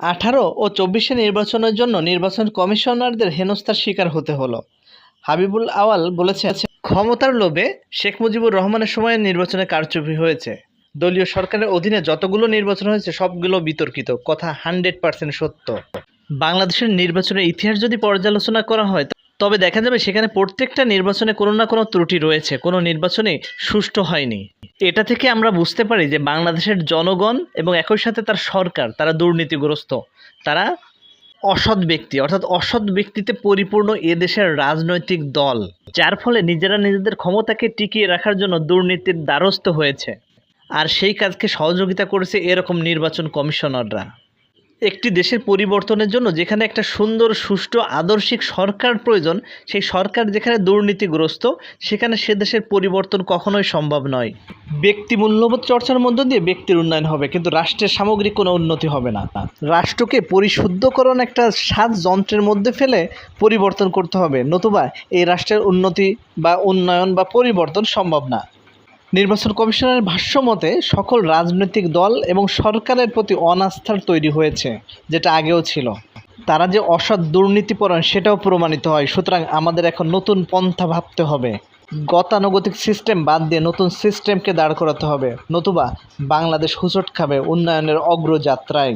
আঠারো ও চব্বিশে নির্বাচনের জন্য নির্বাচন কমিশনারদের হেনস্থার শিকার হতে হলো। হাবিবুল আওয়াল বলেছে ক্ষমতার লোভে শেখ মুজিবুর রহমানের সময়ে নির্বাচনে কারচুপি হয়েছে। দলীয় সরকারের অধীনে যতগুলো নির্বাচন হয়েছে, সবগুলো বিতর্কিত, কথা হান্ড্রেড পার্সেন্ট সত্য। বাংলাদেশের নির্বাচনের ইতিহাস যদি পর্যালোচনা করা হয় তবে দেখা যাবে সেখানে প্রত্যেকটা নির্বাচনে কোনো না কোনো ত্রুটি রয়েছে, কোনো নির্বাচনে সুষ্ঠু হয়নি। এটা থেকে আমরা বুঝতে পারি যে বাংলাদেশের জনগণ এবং একই সাথে তার সরকার, তারা দুর্নীতিগ্রস্ত, তারা অসৎ ব্যক্তি, অর্থাৎ অসৎ ব্যক্তিতে পরিপূর্ণ এ দেশের রাজনৈতিক দল, যার ফলে নিজেরা নিজেদের ক্ষমতাকে টিকিয়ে রাখার জন্য দুর্নীতির দ্বারস্থ হয়েছে। আর সেই কাজকে সহযোগিতা করেছে এরকম নির্বাচন কমিশনাররা। একটি দেশের পরিবর্তনের জন্য যেখানে একটা সুন্দর, সুষ্ঠু, আদর্শিক সরকার প্রয়োজন, সেই সরকার যেখানে দুর্নীতিগ্রস্ত, সেখানে সে দেশের পরিবর্তন কখনোই সম্ভব নয়। ব্যক্তি মূল্যবোধ চর্চার মধ্য দিয়ে ব্যক্তির উন্নয়ন হবে, কিন্তু রাষ্ট্রের সামগ্রিক কোনো উন্নতি হবে না রাষ্ট্রকে পরিশুদ্ধকরণ একটা সাত যন্ত্রের মধ্যে ফেলে পরিবর্তন করতে হবে, নতুবা এই রাষ্ট্রের উন্নতি বা উন্নয়ন বা পরিবর্তন সম্ভব না। নির্বাচন কমিশনের ভাষ্য মতে, সকল রাজনৈতিক দল এবং সরকারের প্রতি অনাস্থার তৈরি হয়েছে, যেটা আগেও ছিল। তারা যে অসৎ দুর্নীতিপরায়ণ, সেটাও প্রমাণিত হয়। সুতরাং আমাদের এখন নতুন পন্থা ভাবতে হবে। গতানুগতিক সিস্টেম বাদ দিয়ে নতুন সিস্টেমকে দাঁড় করাতে হবে। নতুবা বাংলাদেশ হুচট খাবে উন্নয়নের অগ্রযাত্রায়।